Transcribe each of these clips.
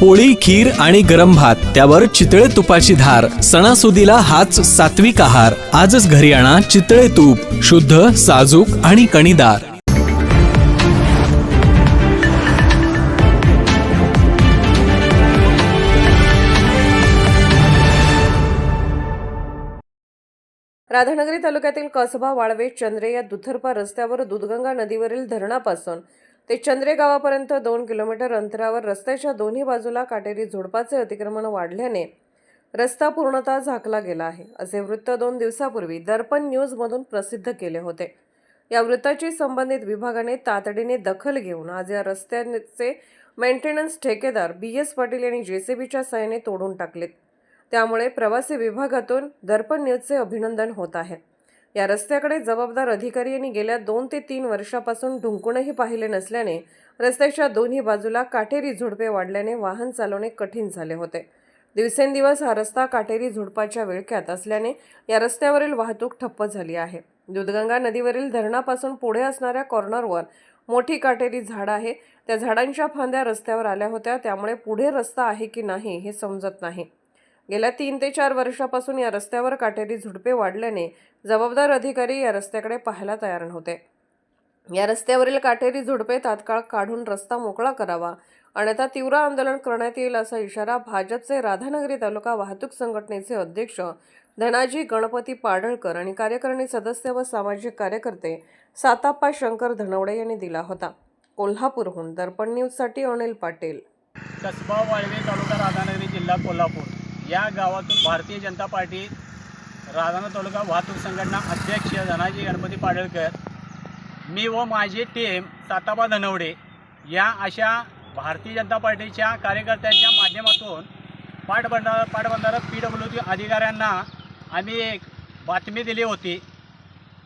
पोळी खीर आणि गरम भात त्यावर चितळे तुपाची धार सणासुदीला हाच सात्विक आहार. आजच घरी आणा चितळे तूप शुद्ध साजूक आणि कणीदार. राधानगरी तालुक्यातील कसबा वाळवे चंद्रे या दुथरपा रस्त्यावर दुधगंगा नदीवरील धरणापासून ते चंद्रेगावापर्यंत दोन किलोमीटर अंतरावर रस्त्याच्या दोन्ही बाजूला काटेरी झुडपाचे अतिक्रमण वाढल्याने रस्ता पूर्णतः झाकला गेला आहे असे वृत्त दोन दिवसापूर्वी दर्पण न्यूजमधून प्रसिद्ध केले होते. या वृत्ताची संबंधित विभागाने तातडीने दखल घेऊन आज या रस्त्याचे मेंटेनन्स ठेकेदार बी एस पाटील यांनी जेसीबीच्या सहाय्याने तोडून टाकलेत. त्यामुळे प्रवासी विभागातून दर्पण न्यूजचे अभिनंदन होत आहे. या रस्त्याकडे जबाबदार अधिकारी यांनी गेल्या दोन ते तीन वर्षापासून ढुंकूनही पाहिले नसल्याने रस्त्याच्या दोन्ही बाजूला काटेरी झुडपे वाढल्याने वाहन चालवणे कठीण झाले होते. दिवसेंदिवस हा रस्ता काटेरी झुडपाच्या विळख्यात असल्याने या रस्त्यावरील वाहतूक ठप्प झाली आहे. दूधगंगा नदीवरील धरणापासून पुढे असणाऱ्या कॉर्नरवर मोठी काटेरी झाड आहे. त्या झाडांच्या फांद्या रस्त्यावर आल्या होत्या. त्यामुळे पुढे रस्ता आहे की नाही हे समजत नाही. गेल्या तीन ते चार वर्षापासून या रस्त्यावर काटेरी झुडपे वाढल्याने जबाबदार अधिकारी या रस्त्याकडे पाहायला तयार नव्हते. या रस्त्यावरील काटेरी झुडपे तात्काळ काढून रस्ता मोकळा करावा अन्यथा तीव्र आंदोलन करण्यात येईल असा इशारा भाजपचे राधानगरी तालुका वाहतूक संघटनेचे अध्यक्ष धनाजी गणपती पाडळकर आणि कार्यकारिणी सदस्य व सामाजिक कार्यकर्ते साताप्पा शंकर धनवडे यांनी दिला होता. कोल्हापूरहून दर्पण न्यूजसाठी अनिल पाटील. कसबा वाळवे तालुका राधानगरी जिल्हा कोल्हापूर. या गावातून भारतीय जनता पार्टी राधानगरी तालुका वाहतूक संघटना अध्यक्ष धनाजी गणपती पाडळकर मी व माझी टीम साताबा धनवडे या अशा भारतीय जनता पार्टीच्या कार्यकर्त्यांच्या माध्यमातून पाटबंधारा पाटबंधारा पी डब्ल्यू डी अधिकाऱ्यांना आम्ही एक बातमी दिली होती.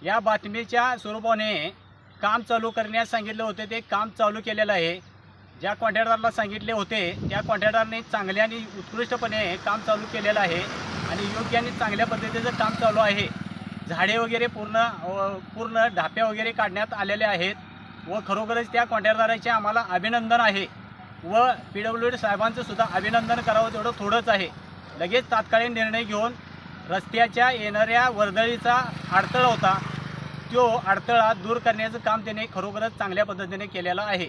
या बातमीच्या स्वरूपाने काम चालू करण्यास सांगितले होते. ते काम चालू केलेलं आहे. ज्या कॉन्ट्रॅक्टरला सांगितले होते त्या कॉन्ट्रॅक्टरने चांगल्या आणि उत्कृष्टपणे काम चालू केलेलं आहे आणि योग्य आणि चांगल्या पद्धतीचं काम चालू आहे. झाडे वगैरे पूर्ण पूर्ण ढाप्या वगैरे काढण्यात आलेले आहेत व खरोखरच त्या कॉन्ट्रॅक्टदाराचे आम्हाला अभिनंदन आहे व पी डब्ल्यू डी साहेबांचं सुद्धा अभिनंदन करावं तेवढं थोडंच आहे. लगेच तात्कालीन निर्णय घेऊन रस्त्याच्या येणाऱ्या वर्दळीचा अडथळा होता. तो अडथळा दूर करण्याचं काम त्याने खरोखरच चांगल्या पद्धतीने केलेलं आहे.